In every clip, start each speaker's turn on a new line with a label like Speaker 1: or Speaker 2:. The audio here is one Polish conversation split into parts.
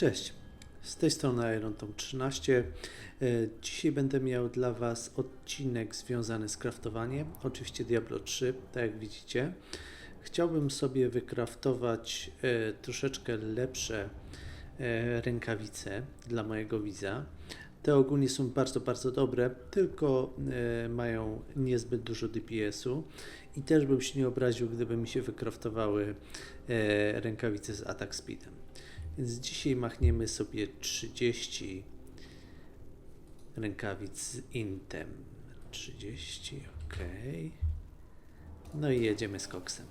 Speaker 1: Cześć, z tej strony Iron Tom 13. E, Dzisiaj będę miał dla Was odcinek związany z kraftowaniem, oczywiście Diablo 3, tak jak widzicie. Chciałbym sobie wykraftować e, troszeczkę lepsze e, rękawice dla mojego widza. Te ogólnie są bardzo, bardzo dobre, tylko mają niezbyt dużo DPS-u i też bym się nie obraził, gdyby mi się wykraftowały rękawice z attack speedem. Więc dzisiaj machniemy sobie 30 rękawic z intem. 30, ok. No i jedziemy z koksem.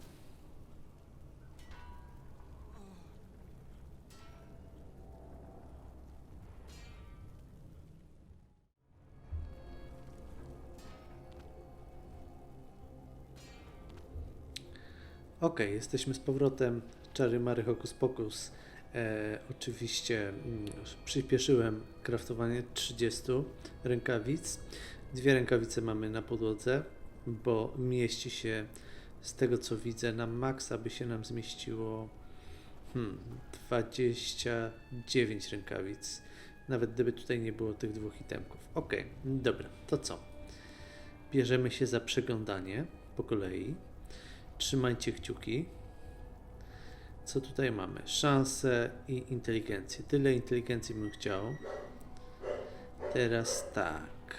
Speaker 1: Ok, jesteśmy z powrotem. Czary Mary Hokus Pokus. E, oczywiście mm, przyspieszyłem kraftowanie 30 rękawic. Dwie rękawice mamy na podłodze, bo mieści się z tego co widzę na maksa by się nam zmieściło hmm, 29 rękawic. Nawet gdyby tutaj nie było tych dwóch itemków. Ok, dobra, to co? Bierzemy się za przeglądanie po kolei. Trzymajcie kciuki. Co tutaj mamy? Szanse i inteligencję. Tyle inteligencji bym chciał. Teraz tak.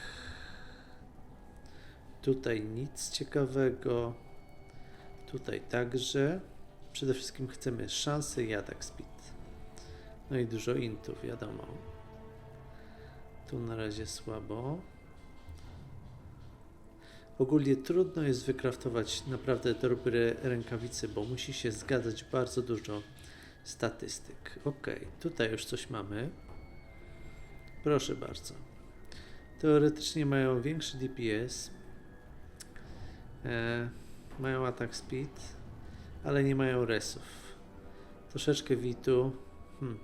Speaker 1: Tutaj nic ciekawego. Tutaj także. Przede wszystkim chcemy szansę i attack speed. No i dużo intów, wiadomo. Tu na razie słabo. Ogólnie trudno jest wykraftować naprawdę dobre rękawice, bo musi się zgadzać bardzo dużo statystyk. Ok, tutaj już coś mamy. Proszę bardzo. Teoretycznie mają większy DPS, e, mają attack speed, ale nie mają resów. Troszeczkę witu. Hmm.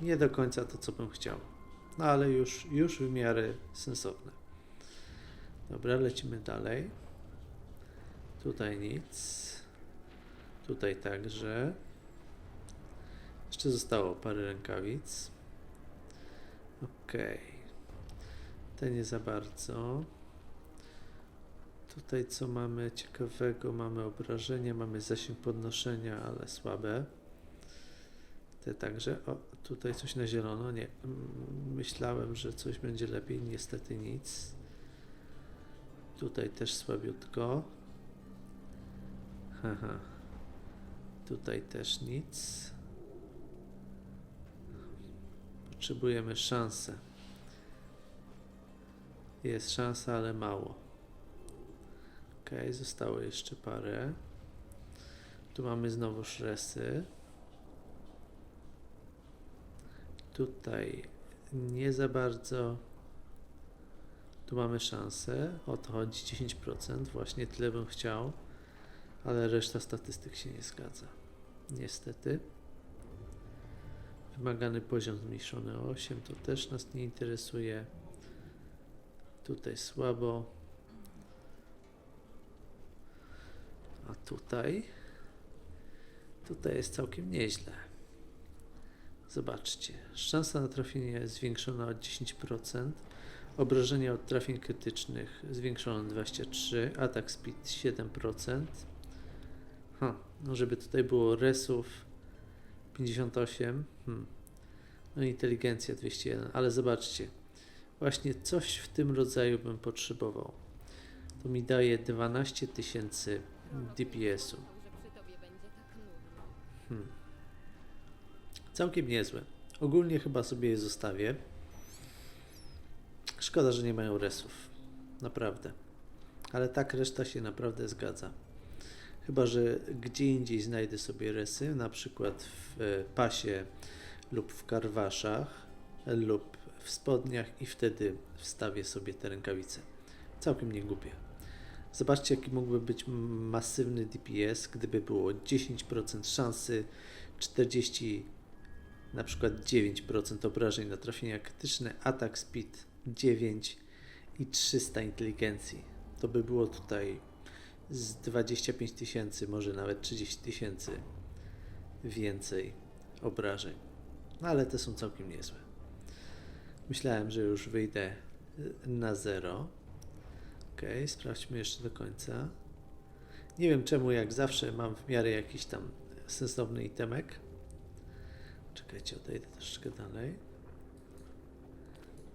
Speaker 1: Nie do końca to, co bym chciał. No ale już, już w miarę sensowne. Dobra, lecimy dalej. Tutaj nic. Tutaj także. Jeszcze zostało parę rękawic. Ok. Te nie za bardzo. Tutaj co mamy ciekawego? Mamy obrażenia, mamy zasięg podnoszenia, ale słabe. Te także. O, tutaj coś na zielono. Nie. Myślałem, że coś będzie lepiej. Niestety nic. Tutaj też słabiutko. Haha. Tutaj też nic. Potrzebujemy szansę. Jest szansa, ale mało. Ok, zostało jeszcze parę. Tu mamy znowu szresy. Tutaj nie za bardzo. Tu mamy szansę, o to chodzi 10%, właśnie tyle bym chciał, ale reszta statystyk się nie zgadza. Niestety. Wymagany poziom zmniejszony o 8 to też nas nie interesuje. Tutaj słabo. A tutaj? Tutaj jest całkiem nieźle. Zobaczcie, szansa na trafienie jest zwiększona o 10%. Obrażenia od trafień krytycznych zwiększono 23, atak speed 7%. Ha, no żeby tutaj było resów 58, hmm. no inteligencja 201, ale zobaczcie, właśnie coś w tym rodzaju bym potrzebował. To mi daje 12 tysięcy DPS-u. Hmm. Całkiem niezłe. Ogólnie chyba sobie je zostawię. Szkoda, że nie mają resów. Naprawdę. Ale tak reszta się naprawdę zgadza. Chyba, że gdzie indziej znajdę sobie resy, na przykład w e, pasie lub w karwaszach lub w spodniach i wtedy wstawię sobie te rękawice. Całkiem nie głupie. Zobaczcie, jaki mógłby być masywny DPS, gdyby było 10% szansy, 40 na przykład 9% obrażeń na trafienia krytyczne, atak speed 9 i 300 inteligencji. To by było tutaj z 25 tysięcy, może nawet 30 tysięcy więcej obrażeń. No ale te są całkiem niezłe. Myślałem, że już wyjdę y, na zero. Ok, sprawdźmy jeszcze do końca. Nie wiem czemu, jak zawsze mam w miarę jakiś tam sensowny itemek. Czekajcie, odejdę troszeczkę dalej.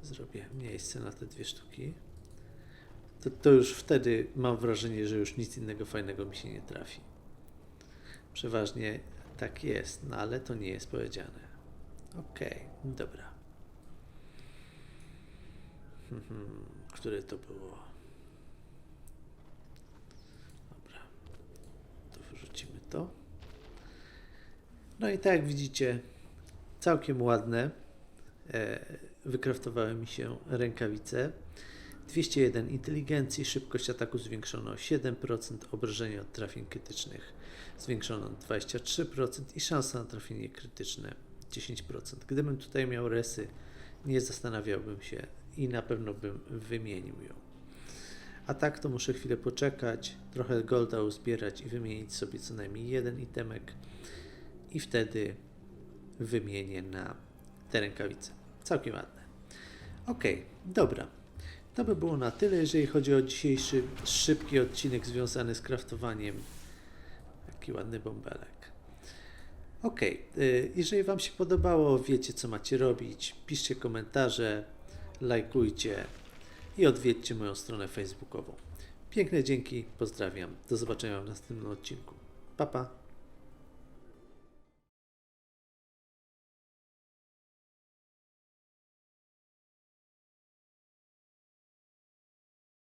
Speaker 1: Zrobię miejsce na te dwie sztuki. To, to już wtedy mam wrażenie, że już nic innego fajnego mi się nie trafi. Przeważnie tak jest, no ale to nie jest powiedziane. Okej, dobra. Mhm, Które to było? Dobra, to wyrzucimy to. No i tak jak widzicie, całkiem ładne. E, wykraftowały mi się rękawice. 201 inteligencji, szybkość ataku zwiększono o 7%, obrażenia od trafień krytycznych zwiększono o 23% i szansa na trafienie krytyczne 10%. Gdybym tutaj miał resy, nie zastanawiałbym się i na pewno bym wymienił ją. A tak to muszę chwilę poczekać, trochę golda uzbierać i wymienić sobie co najmniej jeden itemek i wtedy wymienię na te rękawice. Całkiem ładne. Ok, dobra. To by było na tyle, jeżeli chodzi o dzisiejszy szybki odcinek związany z kraftowaniem. Taki ładny bąbelek. Ok, jeżeli Wam się podobało, wiecie co macie robić, piszcie komentarze, lajkujcie i odwiedźcie moją stronę facebookową. Piękne dzięki, pozdrawiam. Do zobaczenia w następnym odcinku. Pa, pa.